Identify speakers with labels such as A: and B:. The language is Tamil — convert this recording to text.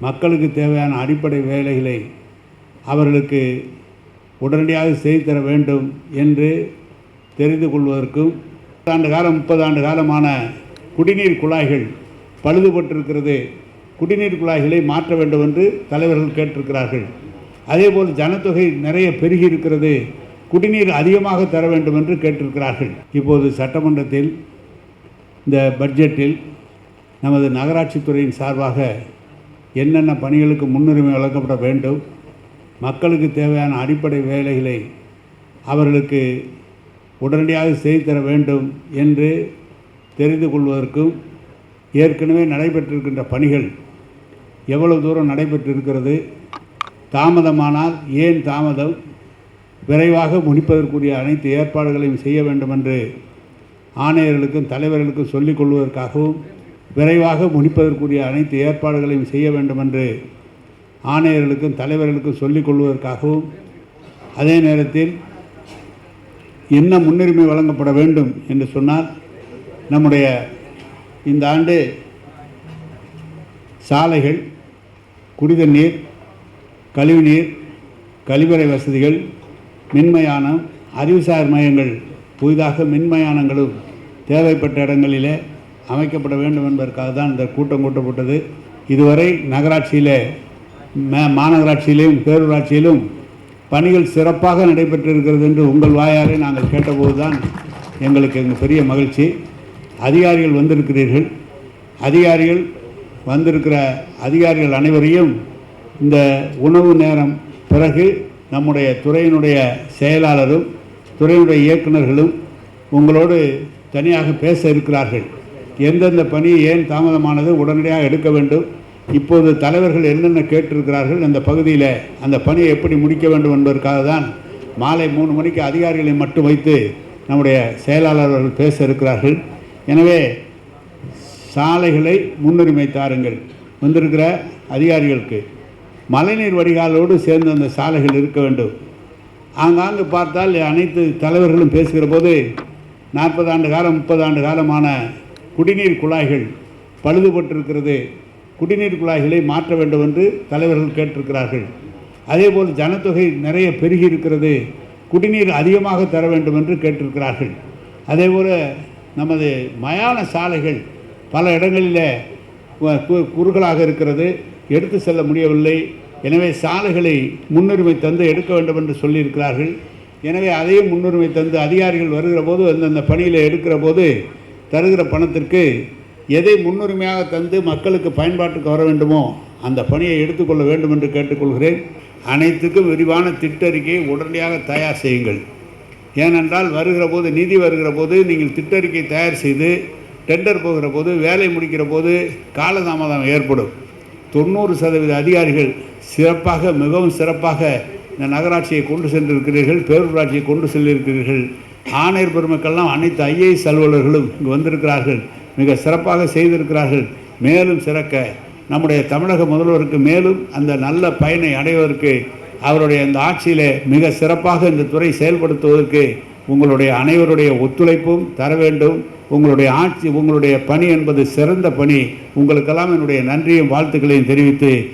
A: மக்களுக்கு தேவையான அடிப்படை வேலைகளை அவர்களுக்கு உடனடியாக செய்து தர வேண்டும் என்று தெரிந்து கொள்வதற்கும் ஆண்டு காலம் முப்பது ஆண்டு காலமான குடிநீர் குழாய்கள் பழுதுபட்டிருக்கிறது. குடிநீர் குழாய்களை மாற்ற வேண்டும் என்று தலைவர்கள் கேட்டிருக்கிறார்கள். அதேபோல் ஜனத்தொகை நிறைய பெருகி இருக்கிறது குடிநீர் அதிகமாக தர வேண்டும் என்று கேட்டிருக்கிறார்கள். இப்போது சட்டமன்றத்தில் இந்த பட்ஜெட்டில் நமது நகராட்சித்துறையின் சார்பாக என்னென்ன பணிகளுக்கு முன்னுரிமை வழங்கப்பட வேண்டும் மக்களுக்கு தேவையான அடிப்படை வேலைகளை அவர்களுக்கு உடனடியாக செய்து தர வேண்டும் என்று தெரிந்து கொள்வதற்கும் ஏற்கனவே நடைபெற்றிருக்கின்ற பணிகள் எவ்வளவு தூரம் நடைபெற்றிருக்கிறது தாமதமானால் ஏன் தாமதம் விரைவாக முடிப்பதற்குரிய அனைத்து ஏற்பாடுகளையும் செய்ய வேண்டும் என்று ஆணையர்களுக்கும் தலைவர்களுக்கும் சொல்லிக் கொள்வதற்காகவும் விரைவாக முடிப்பதற்குரிய அனைத்து ஏற்பாடுகளையும் செய்ய வேண்டும் என்று ஆணையர்களுக்கும் தலைவர்களுக்கும் சொல்லிக் கொள்வதற்காகவும் அதே நேரத்தில் என்ன முன்னுரிமை வழங்கப்பட வேண்டும் என்று சொன்னால் நம்முடைய இந்த ஆண்டு சாலைகள் குடிதண்ணீர் கழிவுநீர் கழிவறை வசதிகள் மின்மயானம் அறிவுசார் மையங்கள் புதிதாக மின்மயானங்களும் தேவைப்பட்ட இடங்களிலே அமைக்கப்பட வேண்டும் என்பதற்காக தான் இந்த கூட்டம் கூட்டப்பட்டது. இதுவரை நகராட்சியிலே மாநகராட்சியிலும் பேரூராட்சியிலும் பணிகள் சிறப்பாக நடைபெற்றிருக்கிறது என்று உங்கள் வாயாலே நாங்கள் கேட்டபோது தான் எங்களுக்கு எங்கள் பெரிய மகிழ்ச்சி. அதிகாரிகள் வந்திருக்கிறீர்கள். அதிகாரிகள் வந்திருக்கிற அதிகாரிகள் அனைவரையும் இந்த உணவு நேரம் பிறகு நம்முடைய துறையினுடைய செயலாளரும் துறையினுடைய இயக்குனர்களும் உங்களோடு தனியாக பேச இருக்கிறார்கள். எந்தெந்த பணி ஏன் தாமதமானது உடனடியாக எடுக்க வேண்டும். இப்போது தலைவர்கள் என்னென்ன கேட்டிருக்கிறார்கள்? அந்த பகுதியில் அந்த பணியை எப்படி முடிக்க வேண்டும் என்பதற்காக தான் மாலை மூணு மணிக்கு அதிகாரிகளை மட்டும் வைத்து நம்முடைய செயலாளர்கள் பேச இருக்கிறார்கள். எனவே சாலைகளை முன்னுரிமை தாருங்கள் வந்திருக்கிற அதிகாரிகளுக்கு மழைநீர் வடிகாலோடு சேர்ந்து அந்த சாலைகள் இருக்க வேண்டும். ஆங்காங்கு பார்த்தால் அனைத்து தலைவர்களும் பேசுகிற போது நாற்பது ஆண்டு காலம் முப்பது ஆண்டு காலமான குடிநீர் குழாய்கள் பழுதுபட்டிருக்கிறது குடிநீர் குழாய்களை மாற்ற வேண்டும் என்று தலைவர்கள் கேட்டிருக்கிறார்கள். அதேபோல் ஜனத்தொகை நிறைய பெருகி இருக்கிறது குடிநீர் அதிகமாக தர வேண்டும் என்று கேட்டிருக்கிறார்கள். அதேபோல் நமது மயான சாலைகள் பல இடங்களில் கு- குறுகலாக இருக்கிறது எடுத்து செல்ல முடியவில்லை. எனவே சாலைகளை முன்னுரிமை தந்து எடுக்க வேண்டும் என்று சொல்லியிருக்கிறார்கள். எனவே அதையும் முன்னுரிமை தந்து அதிகாரிகள் வருகிற போது அந்தந்த பணியில் எடுக்கிற போது தருகிற பணத்திற்கு எதை முன்னுரிமையாக தந்து மக்களுக்கு பயன்பாட்டுக்கு வர வேண்டுமோ அந்த பணியை எடுத்துக்கொள்ள வேண்டும் என்று கேட்டுக்கொள்கிறேன். அனைத்துக்கும் விரிவான திட்டறிக்கையை உடனடியாக தயார் செய்யுங்கள். ஏனென்றால் வருகிற போது நிதி வருகிற போது நீங்கள் திட்டறிக்கை தயார் செய்து டெண்டர் போகிற போது வேலை முடிக்கிற போது காலதாமதம் ஏற்படும். தொண்ணூறு சதவீத அதிகாரிகள் சிறப்பாக மிகவும் சிறப்பாக இந்த நகராட்சியை கொண்டு சென்றிருக்கிறீர்கள் பேரூராட்சியை கொண்டு செல்லிருக்கிறீர்கள். ஆணையர் பெருமக்கள்லாம் அனைத்து ஐஏஎஸ் அலுவலர்களும் இங்கு வந்திருக்கிறார்கள். மிக சிறப்பாக செய்திருக்கிறார்கள். மேலும் சிறக்க நம்முடைய தமிழக முதல்வருக்கு மேலும் அந்த நல்ல பயனை அடைவதற்கு அவருடைய அந்த ஆட்சியிலே மிக சிறப்பாக இந்த துறை செயல்படுத்துவதற்கு உங்களுடைய அனைவருடைய ஒத்துழைப்பும் தர வேண்டும். உங்களுடைய ஆட்சி உங்களுடைய பணி என்பது சிறந்த பணி. உங்களுக்கெல்லாம் என்னுடைய நன்றியும் வாழ்த்துக்களையும் தெரிவித்து